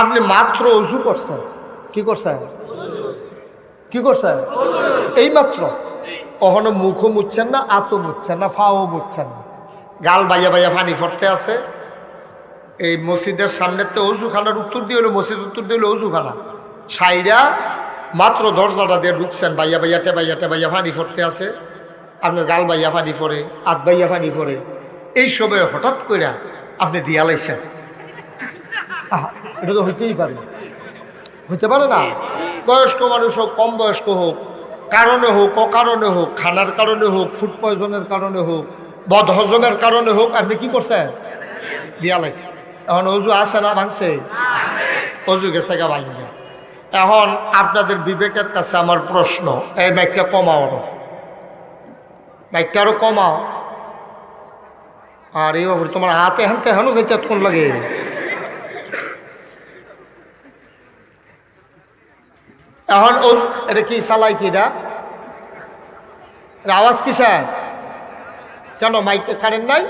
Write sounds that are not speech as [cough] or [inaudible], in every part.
আপনি মাত্র অজু করছেন। কি করছেন? কি করছেন? এই মাত্র? অহনো মুখও মুচ্ছেন না আতো মুচ্ছেন না ফাও মুচ্ছেন না। গাল বাইয়া বাইয়া পানি ফটতে আছে। এই মসজিদের সামনে তো অজুখানার উত্তর দিয়ে হলো মসজিদ উত্তর দিয়ে হলো অজুখানা সাইরা মাত্র দরজাটা দিয়ে ঢুকছেন বাইয়া বাইয়া টেবাইয়া টেবাইয়া ফানি ফটতে আছে। আপনার গাল বাইয়া ফানি পড়ে আত বাইয়া ফানি পড়ে এই সময় হঠাৎ করে আপনি দিয়া লাইছেন। আহা, এটা তো হইতেই পারে। হইতে পারে না? বয়স্ক মানুষ হোক, কম বয়স্ক হোক, কারণে হোক, অকারণে হোক, খানার কারণে হোক, ফুড পয়জনের কারণে হোক, বদহজমের কারণে হোক, আপনি কি করছেন? দিয়া লাগছে। এখন অজু আছে না ভাঙছে? অজু গেছে গা ভাঙবে এখন আপনাদের বিবেকের কাছে আমার প্রশ্ন, এই মাইকটা কমাও মাইকটা আরও কমাও। আর এই তোমার হাতে হানতে হেন যেতে কোন লাগে। এখন ও এটা কি চালাই কি এটা? আওয়াজ কিসের? কেন মাইকে কারেন্ট নাই?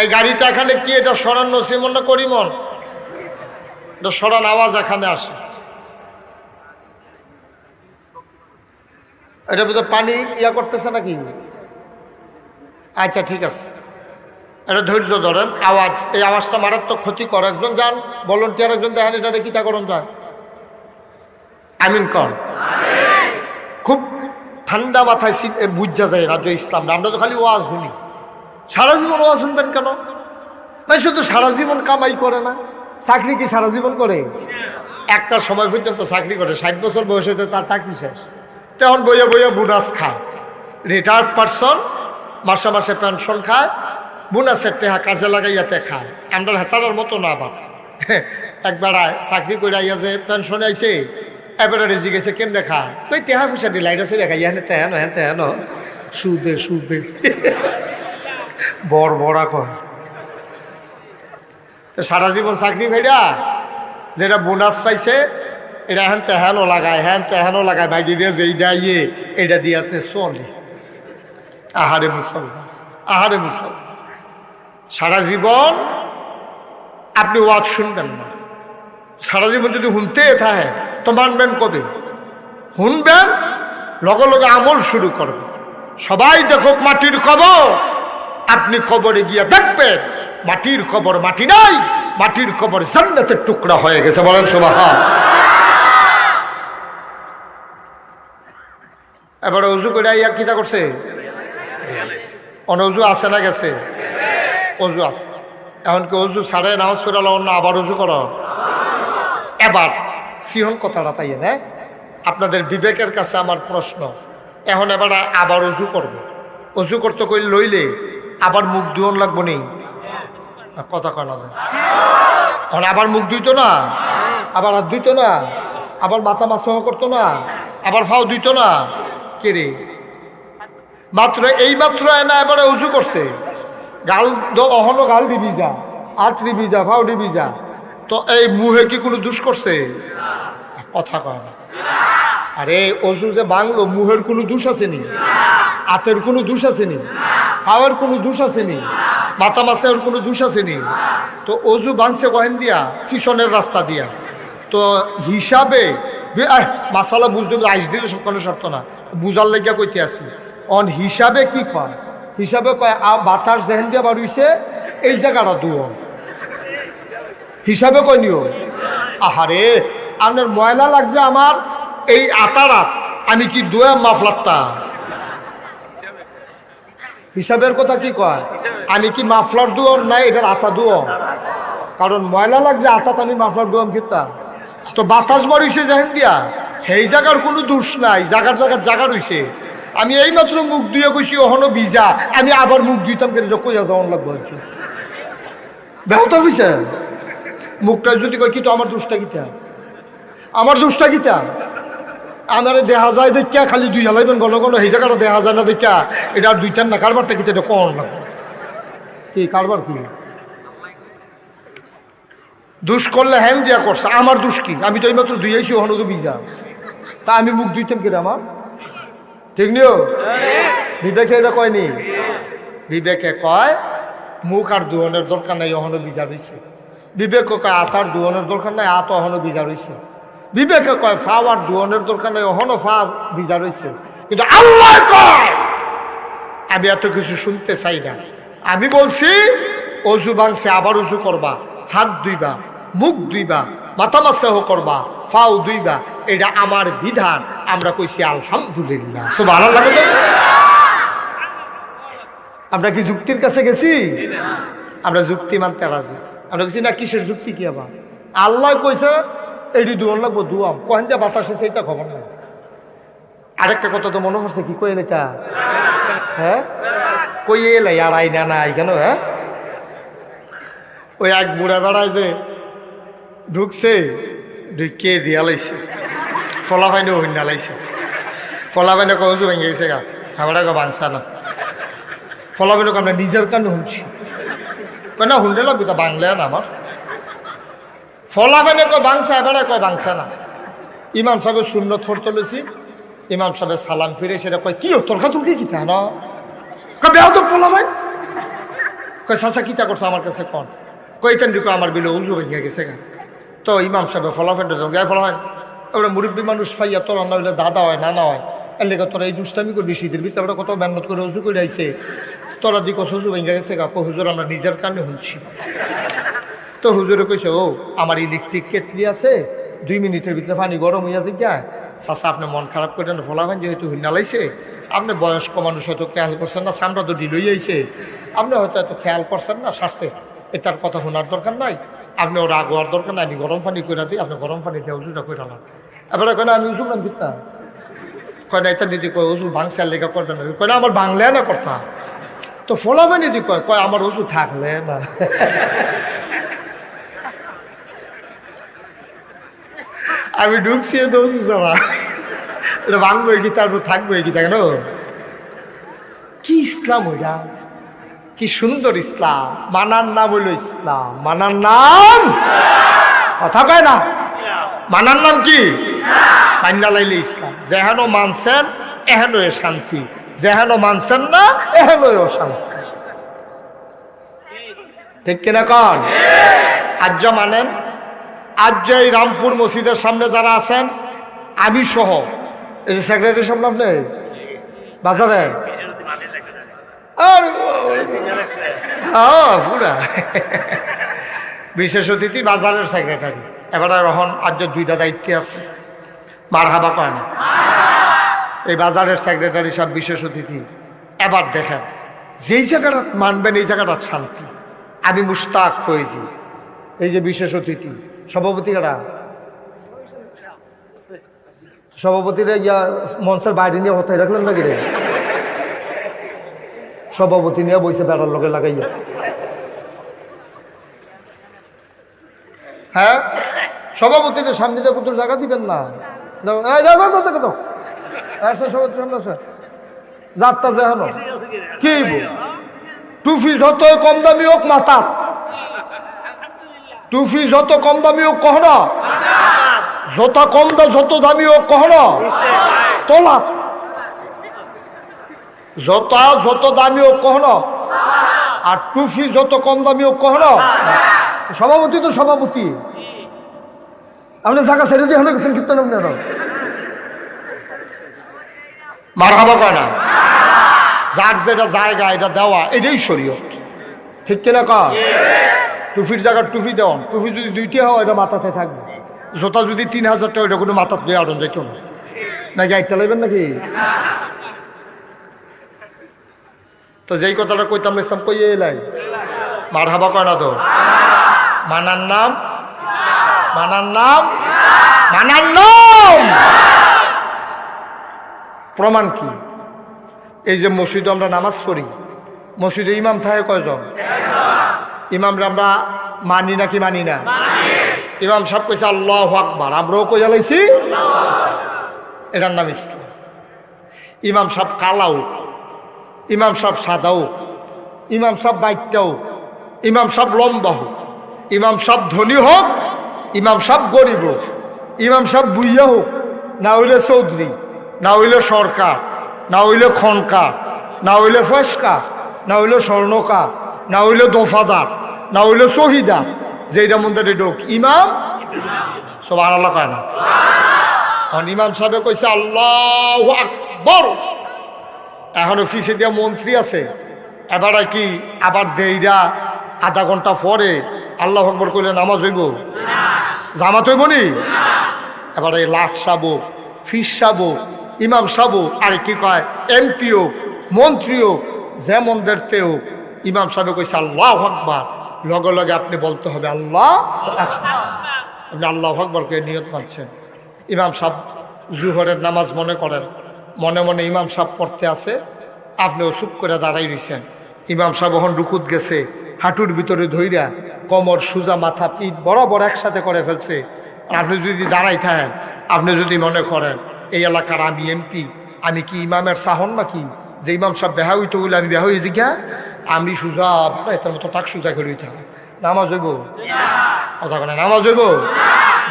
এই গাড়িটা এখানে কি? এটা সরান নসিমন না করিমন? এটা সরান আওয়াজ এখানে আসে। এটা বোধহয় পানি ইয়া করতেছে নাকি? আচ্ছা ঠিক আছে। এটা ধৈর্য ধরেন, আওয়াজ। এই আওয়াজটা মারাত্মক ক্ষতিকর একজন যান ভলন্টিয়ার একজন দেখেন, এটা কিতা করুন যায়। আমিন কর। খুব ঠান্ডা মাথায় বুঝা যায় রাজ্য ইসলাম আমরা তো খালি ওয়াজ শুনি। সারা জীবন ওয়াজ শুনবেন কেন? মানে শুধু সারা জীবন কামাই করে না, চাকরি কি সারা জীবন করে? একটা সময় পর্যন্ত চাকরি করে, ষাট বছর বয়সে তার চাকরি শেষ। তখন বইয়ে বইয়ে বোনাস খায়। রিটায়ার্ড পার্সন মাসে মাসে পেনশন খায় বোনাসের টেহা কাজে লাগাইয়াতে খায়। আমরা হেতারার মতো না আবার [laughs] একবার চাকরি করে আইয়া যে পেনশনে আইছে, এবারে রেজি গেছে কেমনে খায়? ওই টেহা পয়সা দি লাইট আছে রেখা ইহানে তেহানো হ্যাঁ তেহানো। সুদে সুদে। [laughs] বড় বড়া কয়। সারা জীবন চাকরি ভাইরা যেটা বোনাস পাইছে, এটা হ্যান তেহানো লাগায় হ্যান তেহানো লাগায়। ভাই দিয়ে যে এইটা ইয়ে এটা দিয়াতে চলে। আহারে মুসলমান আহারে মুসলমান। সারা জীবন আপনি ওয়াজ শুনবেন না। সারা জীবন যদি শুনতে থাকে, তো মানবেন কবে? শুনবেন, লগে লগে আমল শুরু করবে। সবাই দেখুক মাটির খবর, আপনি কবরে গিয়ে দেখবেন, মাটির খবর মাটি নাই, মাটির খবর জান্নাতের টুকরা হয়ে গেছে, বলেন সোবাহা এবারে উজু করে আইয়া কিতা করছে? অন উজু আছে না গেছে? অজু আছে। এখন কি অজু সাড়ে নামাজ পড়ে অন্য আবার উজু কর এবার, সিহন কথাটা তাই না? আপনাদের বিবেকের কাছে আমার প্রশ্ন। এখন এবার আবার অজু করব। অজু করতে কই লইলে আবার মুখ দুয়ন লাগবো নেই? কথা কয় না। এখন আবার মুখ ধুইতো না? আবার হাত ধুইতো না? আবার মাথা মাসহ করতো না? আবার ফাও ধুইতো না? কে রে? মাত্র, এই মাত্র এনা এবারে উজু করছে। গাল অহনো গাল দিবি যা দিবি যা, ফাও দিবি যা। তো এই মুহে কি কোনো দুষ করছে? কথা কয় না। আরে, অজু যে বাংলো, মুহের কোনো দোষ আসেনি। আতের কোনো দোষ আসেনি। ফাওয়ার কোনো দোষ আসেনি। মাথা মাছের কোনো দোষ আসেনি। তো অজু বাংছে কহেন দিয়া, পিছনের রাস্তা দিয়া। তো হিসাবে মাসালা বুঝতে আইস দিলে সব কোনো শর্ত না। বুঝার লেগিয়া কইতে আছি অন হিসাবে কি কয়? হিসাবে কয় বাতাস যেহেন দিয়া বাড়িছে এই জায়গাটা দুয়ন হিসাবে কয় নিও আহারে, আপনার ময়লা লাগছে আমার, এই আতারাত, আমি কি দুয়া মাফলারটা হিসাবের কথা কি কয়? আমি কি মাফলার দুয়ম নাই এটার আতা দুয়ম কারণ ময়লা লাগছে, আতাত আমি মাফলার দুয়ম কিতা? তো বাতাস বাড়িছে যেহেন দিয়া, সেই জায়গার কোনো দোষ নাই জায়গার জায়গার জায়গা রইছে। আমি এইমাত্র মুখ ধুয়ে কইছি ওহনো বিজা আমি আবার মুখ ধুইতাম কেন কইয়া যাওয়ান লাগবো হচ্ছে ব্যাহত হইছে? মুখটা যদি কই কিন্তু আমার দোষটা কিতা? আমার দোষটা কিতা? আমার দেখা যায় দেখা খালি দুই হালাইবেন গণ ঘন সেই জায়গাটা দেখা যায় না দেখা এটা আর দুইটার না, কারবারটা কিতা এটা কম লাগবে? কি, কারবার কি? দুষ করলে হ্যান দিয়া করছে, আমার দুষ কি? আমি তো এইমাত্র দুই আইসি ওখানে তো বিজা তা আমি মুখ দুইতাম কিনা আমার? ঠিক নিও বিবেকে এটা কয়নি বিবেকে কয় মুখ আর দুহনের দরকার নাই অহনো বিজা রইছে বিবেক কয় আতার দুহনের দরকার নাই আত অহনো বিজা রইছে বিবেকে কয় ফা আর দুয়নের দরকার নাই অহনো ফা বিজা রইছে কিন্তু আল্লাহ কয় আমি এত কিছু শুনতে চাই না। আমি বলছি অজু বাংছে আবার উজু করবা হাত দুইবা মুখ দুইবা মাথা মাসাহ করবা ফাও দুইবা, এটা আমার বিধান। আমরা কইছি আলহামদুলিল্লাহ। সব তো? আমরা কি যুক্তির কাছে গেছি? আমরা যুক্তি মানতে রাজি। আমরা গেছি না, কিসের যুক্তি কি আবার? আল্লাহ কইছে এটি দুয়ার লাগবো, দুয়াম। কহেন যে বাতাসে সেইটা খবর নাই। আরেকটা কথা তো মনে পড়ছে কি? কই এটা হ্যাঁ? কই এলে? আর আইনা নাই কেন হ্যাঁ? ওই এক বুড়া বেড়ায় যে ঢুকছে ঢুকিয়ে দিয়া লাইছে ফলা ফাইনে হইনা লাইছে ফলা ফাইনে কহজু ভেঙে গেছে গা। হাবড়া গা বাংসা না। ফলা ফাইনে আমরা নিজের কানে শুনছি। কয়, না শুনলে লাগবে তা বাংলা না আমার ফলা ফাইনে কয় বাংসা এবারে কয় বাংসা না। ইমাম সাহেবের শূন্য থর তুলেছি ইমাম সাহেবের সালাম ফিরে সেটা কয়, কি তর্কা তুর্কি কি তা না? কয়, বেয়া তো ফলা ভাই কয়, চাচা, কিতা করছ আমার কাছে কন কইতেন ঢুকো আমার বিলে উজু ভেঙে গেছে গা। তো ইমাম সাহেব ফলাফেন গায়ে ফলাফেন ওটা মুরব্বী মানুষ ফাইয়া তোর না হইলে দাদা হয়, নানা হয়। এর লেগে তোরা এই দুষ্টামি করবি, শীতের ভিতরে আমরা কত মেহনত করে উজু করে আইছে। তোরা দিক উজু ভেঙে গেছে গা, কো হুজুর, আমরা নিজের কানে শুনছি। তো হুজুরে কইছে, ও, আমার ইলেকট্রিক কেটলি আছে, দুই মিনিটের ভিতরে পানি গরম হইয়া যায় গা চাষা আপনি মন খারাপ করে দেন ফলাফেন যেহেতু হুন্না লাইছে, আপনি বয়স্ক মানুষ হয়তো খেয়াল করছেন না সামরা তো ঢিল হয়ে আইছে। আপনি হয়তো এত খেয়াল করছেন না, সারছে। এটার কথা শোনার দরকার নাই। আপনি ওর আগ হওয়ার দরকার নাই, আমি গরম পানি করে দিই, আপনি গরম পানি দিয়ে উজুটা করে আলাম এবারে কেন আমি উজু নাম কিতা কয় না এটা নিদি কয় উজু ভাঙছে আর করবে না। কয় না, আমার বাংলা না কথা তো ফলাফে নিদি কয় কয়, আমার উজু থাকলে না। আমি ঢুকছি তো উজু চালা এটা ভাঙবো কি তারপর থাকব কি তাই না কি ইসলাম ওইটা? কি সুন্দর ইসলাম। মানার নাম হইল ইসলাম। মানার নাম? কথা কয় না? মানার নাম কি? মান্না লাইলে ইসলাম। যেহেন মানছেন, এহেন এ শান্তি। যেহেন মানছেন না, এহেন অশান্তি ঠিক কিনা কন? আর্য মানেন? আর্য এই রামপুর মসজিদের সামনে যারা আছেন, আমি সহ। এই যে সেক্রেটারি সামনে আপনি? বাজারে আর হ্যাঁ বিশেষ অতিথি, বাজারের সেক্রেটারি এবারে রহন আজ দুইটা দায়িত্বে আছে। মার হাবা কয় না? এই বাজারের সেক্রেটারি সব বিশেষ অতিথি। এবার দেখেন, যেই জায়গাটা মানবেন, এই জায়গাটা শান্তি। আমি মুস্তাক ফয়েজি। এই যে বিশেষ অতিথি, সভাপতি কারা? সভাপতিরা ইয়া মঞ্চের বাইরে নিয়ে হতাই রাখলেন নাকি রে? সভাপতি নিয়ে বইছে বেড়ার লোকে লাগাইয়া। হ্যাঁ? সভাপতির সামনে দিয়ে কুতুর জায়গা দিবেন না। সভাপতির সামনে আসো। যাত্রা যেহানো কি? টুফি যত কম দামি হোক মাথা টুফি যত কম দামি হোক কহনা? যত কম দা যত দামি হোক কহনা? তোলা জোতা যত দামি হোক কহনো, আর টুফি যত কম দামি হোক কহনো। সভাপতি তো সভাপতি। আপনি জায়গা ছেড়ে দিয়ে গেছেন, কীর্তন আপনারা মার কয় না? যার যেটা জায়গা, এটা দেওয়া, এটাই শরীয়ত। ঠিক কিনা কা টুফির টুফি দেওয়া, টুফি যদি দুইটি হয়, এটা মাথাতে থাকবে। জোতা যদি তিন হাজার টাকা, এটা কোনো মাথাতে যায় কেউ না নাকি একটা লাগবেন নাকি? তো যেই কথাটা কইতাম, ইসলাম কইয়ে এলাই। মার হাবা কয় না তো? মানার নাম? মানার নাম? মানার নাম! প্রমাণ কি? এই যে মসজিদে আমরা নামাজ পড়ি, মসজিদে ইমাম থাকে কয়জন? ইমামরা আমরা মানি না কি মানি না? ইমাম সব কইছে, আল্লাহ আকবার। আমরাও কই জ্বালাইছি এটার নাম ইসলাম। ইমাম সব কালাও ইমাম সব সাদা হোক ইমাম সব বাইকটা হোক ইমাম সব লম্বা হোক ইমাম সব ধনী হোক, ইমাম সব গরিব হোক, ইমাম সব বুইয়া হোক, না হইলে চৌধুরী, না হইলে সরকার, না হইলে খনকা, না হইলে ফসকা, না হইলে স্বর্ণকা, না হইলে দফাদার, না হইলে শহীদা যেটা মন্দিরে ঢোক, ইমাম? সব আল্লাহ কয় না? ইমাম সাহেব কইছে, আল্লাহ আকবর। এখন অফিসে দিয়া মন্ত্রী আছে। এবারে কি আবার দেইরা আধা ঘণ্টা পরে আল্লাহ আকবর কইলে নামাজ হইব? জামাত হইব নি? এবারে লাট সাবো, ফিস সাবো, ইমাম সাবো, আর কি কয় এমপিও মন্ত্রীও যেমনদের তেও ইমাম সাহেব কইছে, আল্লাহ আকবার। লগে লগে আপনি বলতে হবে, আল্লাহ আপনি আল্লাহ আকবরকে নিয়ত মানছেন? ইমাম সাহেব জুহরের নামাজ মনে করেন। মনে মনে ইমাম সাহেব পড়তে আছে। আপনিও চুপ করে দাঁড়াই রইছেন। ইমাম সাহেব রুকুত গেছে, হাঁটুর ভিতরে ধইরা কমর, সুজা, মাথা, পিঠ বরাবর একসাথে করে ফেলছে। আপনি যদি দাঁড়াই থাকেন, আপনি যদি মনে করেন, এই এলাকার আমি এমপি, আমি কি ইমামের সাহন নাকি? যে ইমাম সাহেব বেহা হইতো বলে আমি বেহা হয়ে জিগা আমি সুজা ভাড়াইতার মতো টাক সুজা করে হয়। নামাজ হইব? কথা কেন নামাজ হইব?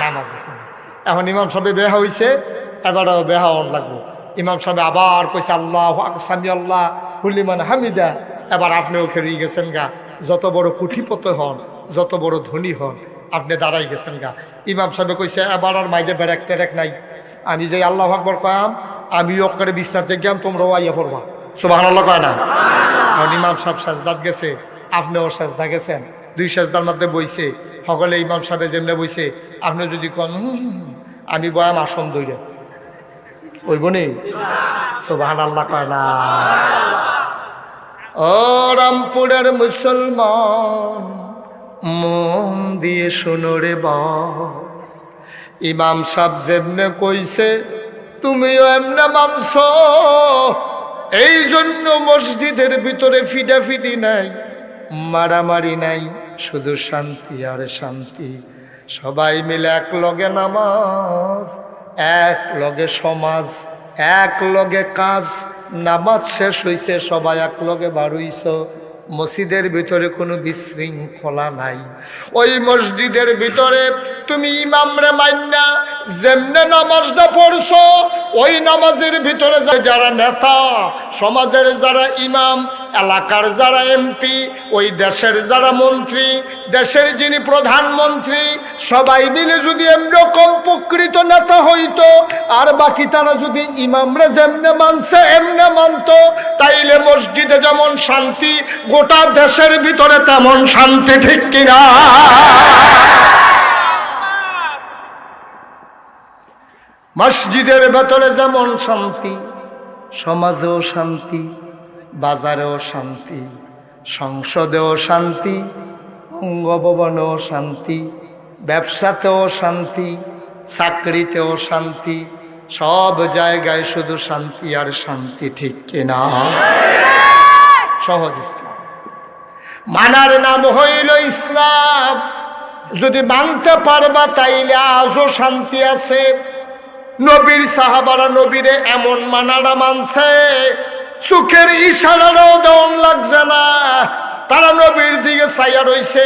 নামাজ এখন ইমাম সাহেব বেহা হইছে, এবারও বেহা অন লাগবো। ইমাম সাহেব আবার কইছে, আল্লাহ সামি আল্লাহ হুলিমান হামিদা। এবার আপনিও খেয়ে গেছেন গা। যত বড় কুঠিপত হন, যত বড় ধনী হন, আপনি দাঁড়াই গেছেন গা। ইমাম সাহেব কইছে, এবার আর মাইদে বেড়েক টেরেক নাই। আমি যে আল্লাহ আকবর কয়াম আমি অক্কারে বিছনাথ যে গেম তোমরাও আইয়া পড়বা। সুবাহ আল্লাহ কয় না? এখন ইমাম সাহেব সাজদাত গেছে, আপনিও সাজদা গেছেন। দুই সাজদার মধ্যে বইছে সকলে ইমাম সাহেব যেমনে বইছে আপনি যদি কন আমি বয়াম আসন দইরে। ওই বনি সোবাহান আল্লাহ কয় ও রামপুরের মুসলমান, মন দিয়ে শুনো রে বা ইমাম সাহেব যেমনে কইছে, তুমিও এমনে মানছ। এই জন্য মসজিদের ভিতরে ফিটাফিটি নাই, মারামারি নাই, শুধু শান্তি আর শান্তি। সবাই মিলে এক লগে নামাজ। এক লগে সমাজ এক লগে কাজ নামাজ শেষ হইছে সবাই এক লগে বাড়ইছ। মসজিদের ভিতরে কোনো বিশৃঙ্খলা নাই। ওই মসজিদের ভিতরে তুমি ইমামরে মান্না যেমনে নামাজটা পড়ছো, ওই নামাজের ভিতরে যারা নেতা, সমাজের যারা ইমাম, এলাকার যারা এমপি, ওই দেশের যারা মন্ত্রী, দেশের যিনি প্রধানমন্ত্রী, সবাই মিলে যদি এমরকম প্রকৃত নেতা হইতো, আর বাকি তারা যদি ইমামরা যেমনে মানছে, এমনে মানতো, তাইলে মসজিদে যেমন শান্তি গোটা দেশের ভিতরে তেমন শান্তি ঠিক কিনা? মসজিদের ভেতরে যেমন শান্তি, সমাজেও শান্তি, বাজারেও শান্তি, সংসদেও শান্তি অঙ্গভবনেও শান্তি, ব্যবসাতেও শান্তি, চাকরিতেও শান্তি, সব জায়গায় শুধু শান্তি আর শান্তি ঠিক কিনা? সহজ ইসলাম। মানার নাম হইল ইসলাম। যদি মানতে পারবা তাইলে আজও শান্তি আছে। নবীর সাহাবারা নবীরে এমন মানারা মানছে সুখের ইশারারও দেওয়ান লাগছে না। তারা নবীর দিকে ছাইয়া রইছে,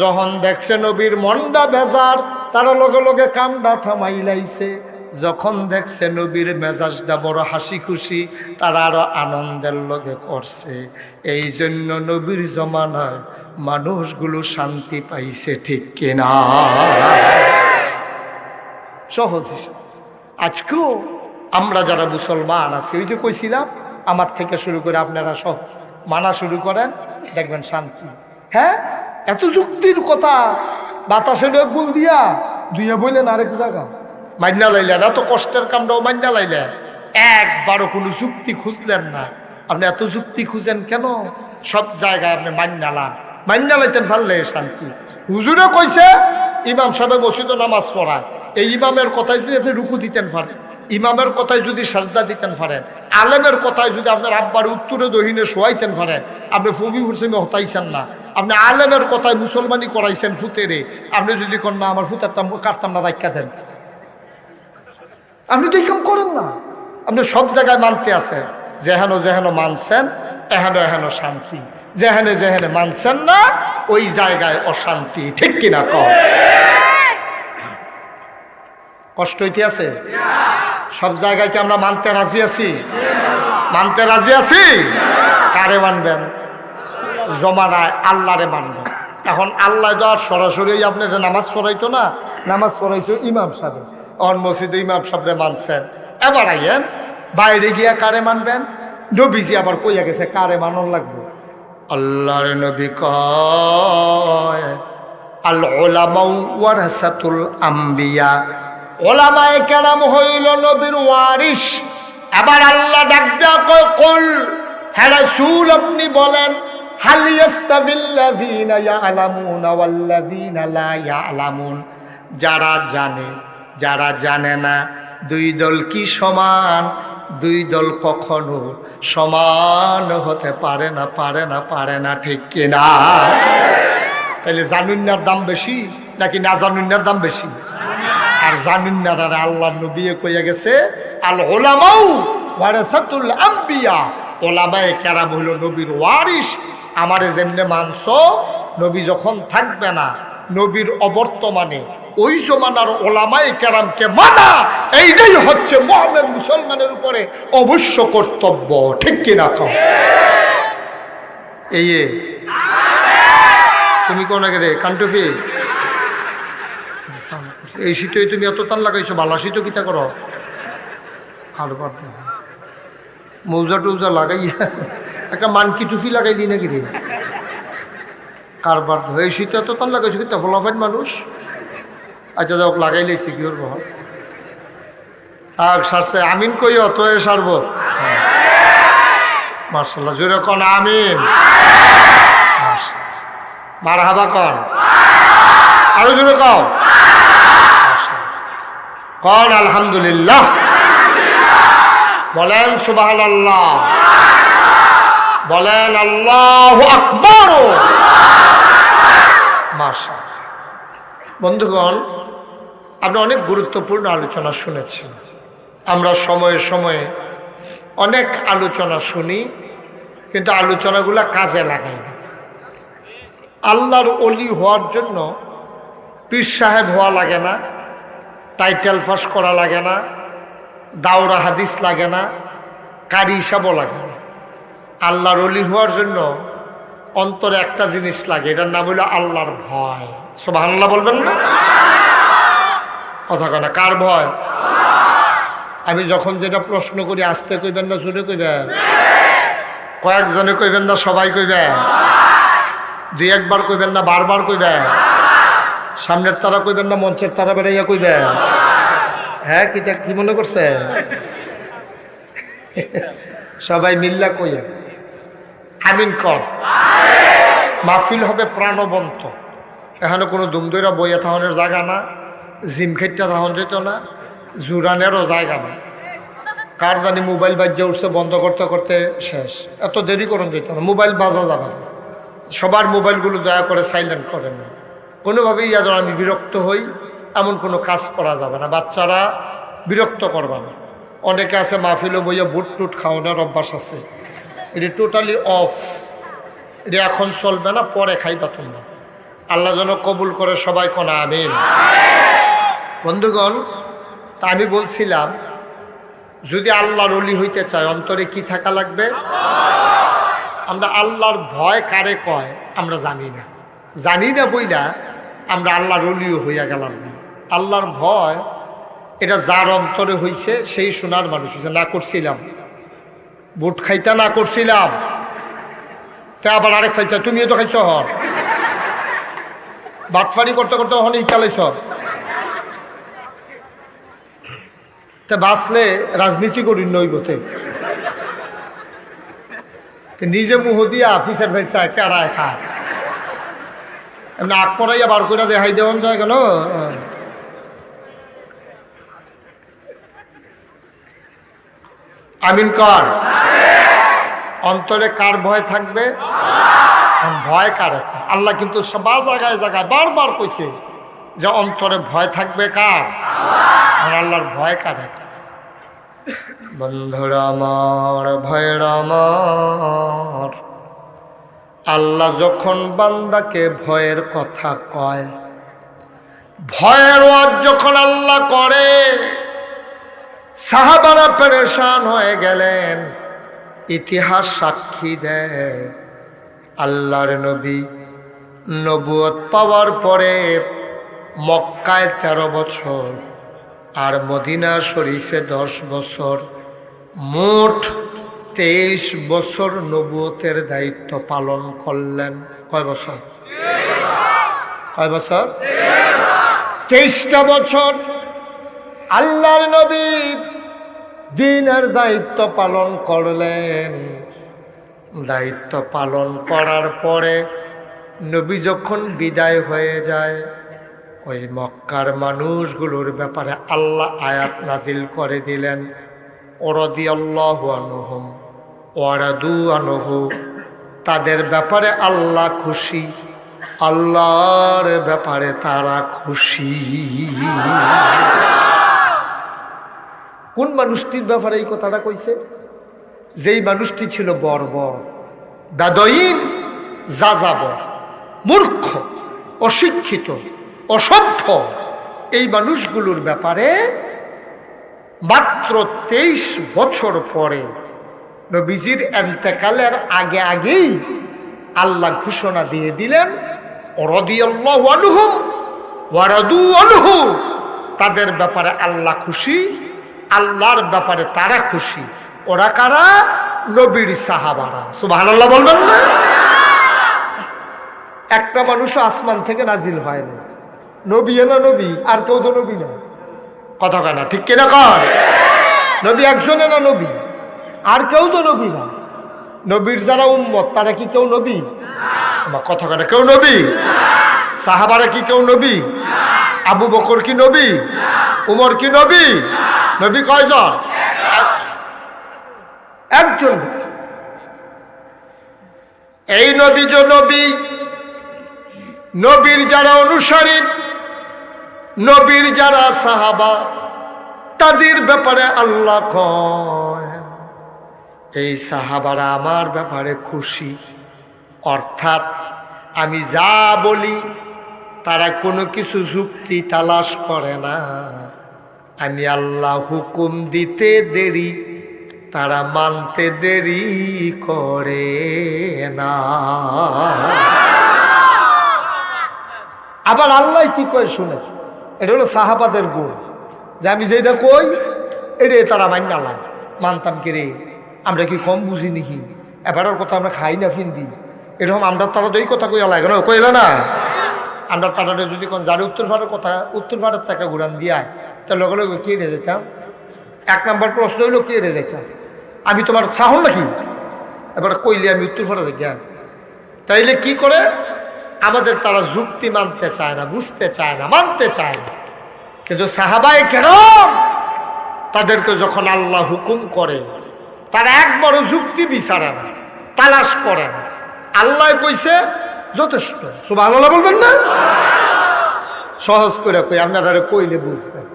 যখন দেখছে নবীর মন্ডা বেজার তারা লগে লগে কামডা থামাই লাইছে যখন দেখছে নবীর মেজাজটা বড় হাসি খুশি তারা আরও আনন্দের লগে করছে। এই জন্য নবীর জমানায় মানুষগুলো শান্তি পাইছে ঠিক কিনা? সহজ আজকেও আমরা যারা মুসলমান আছি, ওই যে কইছিলাম, আমার থেকে শুরু করে আপনারা সব মানা শুরু করেন, দেখবেন শান্তি। হ্যাঁ? এত যুক্তির কথা, বাতাসে গুল দিয়া, দুইয়া বললেন আরেক জায়গা মান্না লাইলেন এত কষ্টের কামটাও মান্না লাইলেন একবারও কোনো যুক্তি খুঁজলেন না। আপনি এত যুক্তি খুঁজেন কেন? সব জায়গায় আপনি মান্না লান। মান্না লাইতেন পারলে শান্তি। হুজুরে কইছে, ইমাম সাহেব মসজিদে নামাজ পড়ায়। এই ইমামের কথায় যদি আপনি রুকু দিতেন পারেন। ইমামের কথায় যদি সাজদা দিতেন পারেন। আলেমের কথায় যদি আপনার আব্বার উত্তরে দহিনে শোয়াইতেন পারেন। আপনি ফবি হুসেমে হতাইছেন না। আপনি আলেমের কথায় মুসলমানি করাইছেন ফুতেরে। আপনি যদি কোন, না, আমার ফুতেরটা কাটতাম না রাখা দেন। আপনি তো এই কাম করেন না। আপনি সব জায়গায় মানতে আছেন যেহেন যেহেন মানছেন, এহেন এহেন শান্তি। যেহেনে যেহেনে মানছেন না, ওই জায়গায় অশান্তি, ঠিক কিনা কম কষ্ট হইতে আছে? সব জায়গায় কি আমরা মানতে রাজি আছি? মানতে রাজি আছি? কারে মানবেন? জমানায় আল্লাহরে মানবেন। এখন আল্লাহ তো আর সরাসরি আপনার নামাজ পড়াইতো না, নামাজ পড়াইছো ইমাম সাহেব। অন মসজিদে ইমাম সাহেবরে মানছেন। এবার আইয়েন, বাইরে গিয়া কারে মানবেন? নবীজি আবার কইয়া গেছে, কারে মানন লাগবে? আল্লাহর নবী কয় আল ওলামাউ ওয়ারাসাতুল আম্বিয়া। ওলামায়ে কেরাম হইল নবীর ওয়ারিস এবার আল্লাহ ডাক দেয়া কয়, কুল হ্যাঁ রাসূল আপনি বলেন, হাল ইয়াস্তাবিল্লাযীনা ইয়ালামুনা ওয়াল্লাযীনা লা ইয়ালামুন। যারা জানে যারা জানে না, দুই দল কি সমান? দুই দল কখনো সমান হতে পারে না পারে না পারে না, ঠিক কিনা? তাহলে জানুন্নার দাম বেশি নাকি না জানুন্নার দাম বেশি? আর জানুন্নার আর আল্লাহ নবী কইয়া গেছে, আল ওলামাউ ওয়ারাসাতুল আম্বিয়া। ওলামায়ে হইল নবীর ওয়ারিস আমারে যেমনে মানছ, নবী যখন থাকবে না, নবীর অবর্তমানে ওই জমানার ওলামায়ে কেরামকে মানা। এইটাই হচ্ছে মহামের মুসলমানের উপরে অবশ্য কর্তব্য। ঠিক কিনা কম এই তুমি কোন রে? কান্টুফি এই শীতে তুমি এত টান লাগাইছো, বালা শীত কিতা করো? কারবার দেখো মৌজা টৌজা লাগাইয়া একটা মানকি টুফি লাগাই দিই নাকি রে? কারবার এই শীতে এত টান লাগাইছো কিতা? ফলাফাইন মানুষ? আচ্ছা যাওক লাগাই লাইছি কি করব? আর সারছে, আমিন কই অত এ সারব? মার্শাল্লাহ জোরে কন, আমিন। মার হাবা কন। আরও জোরে কও। কন, আলহামদুলিল্লাহ। বলেন সুবাহ আল্লাহ বলেন, আল্লাহ আকবর। মার্শাল বন্ধুগণ আপনি অনেক গুরুত্বপূর্ণ আলোচনা শুনেছেন। আমরা সময়ে সময়ে অনেক আলোচনা শুনি, কিন্তু আলোচনাগুলো কাজে লাগাই না। আল্লাহর অলি হওয়ার জন্য পীর সাহেব হওয়া লাগে না, টাইটেল পাস করা লাগে না, দাওরা হাদিস লাগে না, কারি হিসাবও লাগে না। আল্লাহর অলি হওয়ার জন্য অন্তরে একটা জিনিস লাগে, এটার নাম হলো আল্লাহর ভয়। সব আল্লাহ বলবেন না? কথা কেনা কার ভয়? আমি যখন যেটা প্রশ্ন করি, আসতে কইবেন না জোরে কইবেন? কয়েকজনে কইবেন না, সবাই কইবেন? দুই একবার কইবেন না, বারবার কইবেন? সামনের তারা কইবেন না, মঞ্চের তারা বেড়াইয়া কইবেন? হ্যাঁ কি কি মনে করছে? সবাই মিল্লা কইয়েন আমিন কর। মাহফিল হবে প্রাণবন্ত। এখানে কোনো দুমদইরা বইয়া থাহনের জায়গা না। জিম খেটটা থাহন যেত না জুরানেরও জায়গা না কার জানি মোবাইল বাজ্যে উঠছে বন্ধ করতে করতে শেষ। এত দেরি করুন যেত না, মোবাইল বাজা যাবে না। সবার মোবাইলগুলো দয়া করে সাইলেন্ট করে না। কোনোভাবেই যেন আমি বিরক্ত হই এমন কোনো কাজ করা যাবে না। বাচ্চারা বিরক্ত করবে না। অনেকে আছে, মাহফিলে বইয়া বুট টুট খাওয়ানোর অভ্যাস আছে। এটি টোটালি অফ এটা এখন চলবে না, পরে খাইবা তোমরা। আল্লাহ যেন কবুল করে সবাই কোনা আমিন। বন্ধুগণ, তা আমি বলছিলাম, যদি আল্লাহর অলি হইতে চায়, অন্তরে কি থাকা লাগবে? আমরা আল্লাহর ভয় কারে কয়, আমরা জানি না। জানি না বইলা, আমরা আল্লাহর অলিও হইয়া গেলাম না। আল্লাহর ভয়, এটা যার অন্তরে হইছে, সেই সোনার মানুষ হইছে। না করছিলাম। বুট খাইতে না করছিলাম। তা আবার আরেক খাইছে তুমিও তো খাইছ হর। বাটফারি করতে করতে ওখানে ইকালাইছ তা বাঁচলে রাজনীতি করি নইবতে নিজে মুহ দিয়া অফিসের ভাই চায় কেড়ায় খায়। এমনি আগ পরাইয়া বার করে দেখাই দেওয়ান যায় কেন? আমিন কর। অন্তরে কার ভয় থাকবে? ভয় কার আল্লাহ কিন্তু সবা জায়গায় জায়গায় বারবার কইছে যে অন্তরে ভয় থাকবে কার? আর আল্লাহর ভয় কারে বন্ধুরা আমার ভয়ের আমার আল্লাহ যখন বান্দাকে ভয়ের কথা কয়, ভয়ের ওয়াজ যখন আল্লাহ করে, সাহাবারা পেরেশান হয়ে গেলেন, ইতিহাস সাক্ষী দেয়। আল্লাহর নবী নবুয়ত পাওয়ার পরে মক্কায় তেরো বছর আর মদিনা শরীফে দশ বছর। মোট তেইশ বছর নবুয়তের দায়িত্ব পালন করলেন। কয় বছর? কয় বছর? তেইশটা বছর। আল্লাহর নবী দিনের দায়িত্ব পালন করলেন। দায়িত্ব পালন করার পরে নবী যখন বিদায় হয়ে যায় ওই মক্কার মানুষগুলোর ব্যাপারে আল্লাহ আয়াত নাজিল করে দিলেন ওরদি আল্লাহ আনুহম, ওয়ারাদু আনহু। তাদের ব্যাপারে আল্লাহ খুশি, আল্লাহর ব্যাপারে তারা খুশি। কোন মানুষটির ব্যাপারে এই কথাটা কইছে? যেই মানুষটি ছিল বর্বর, দাদইন, যাযাবর, মূর্খ, অশিক্ষিত অসভ্য। এই মানুষগুলোর ব্যাপারে মাত্র তেইশ বছর পরে নবীজির এন্তেকালের আগে আগেই আল্লাহ ঘোষণা দিয়ে দিলেন তাদের ব্যাপারে আল্লাহ খুশি, আল্লাহর ব্যাপারে তারা খুশি। ওরা কারা? নবীর সাহাবারা। সুবহানাল্লাহ বলবেন না? একটা মানুষও আসমান থেকে নাজিল হয় না। নবী না নবী? আর কেউ তো নবী না। কথা কেনা ঠিক কিনা কর নবী একজনে না নবী? আর কেউ তো নবী না। নবীর যারা উম্মত, তারা কি কেউ নবী? আমার কথা কেনা কেউ নবী? সাহাবারা কি কেউ নবী? আবু বকর কি নবী? উমর কি নবী? নবী কয়জন? একজন। এই নবী যে নবী। নবীর যারা অনুসারী নবীর যারা সাহাবা, তাদের ব্যাপারে আল্লাহ কয়, এই সাহাবারা আমার ব্যাপারে খুশি। অর্থাৎ আমি যা বলি, তারা কোনো কিছু যুক্তি তালাশ করে না। আমি আল্লাহ হুকুম দিতে দেরি, তারা মানতে দেরি করে না। আবার আল্লাহ কি কয় শুনে? এটা হলো সাহাবাদের গুণ। যে আমি যেটা কই এটা তারা মান্য না মানতাম কে রে? আমরা কি কম বুঝি নাকি? এবারের কথা আমরা খাই না ফিন্দি। এরকম আমরা তারা তো এই কথা কইয়া লাগে না, কইলে না? আমরা তারা যদি কোন যারে উত্তর ভাড়ার কথা, উত্তর ভাড়ার টাকা ঘুরান দিয়ায় তার লগে লগে কে রে যেতাম এক নম্বর প্রশ্ন হইল, কে রে যেতাম আমি তোমার সাহল নাকি? এবার কইলে আমি উত্তর ভাড়া যাই তাইলে কি করে? আমাদের তারা যুক্তি মানতে চায় না, বুঝতে চায় না, মানতে চায় না। কিন্তু সাহাবাই কেন তাদেরকে যখন আল্লাহ হুকুম করে, তারা একবারও যুক্তি বিচারে না, তালাশ করে না। আল্লাহ কইছে, যথেষ্ট। সুবাহ বলবেন না? সহজ করে কই, আপনারা কইলে বুঝবেন।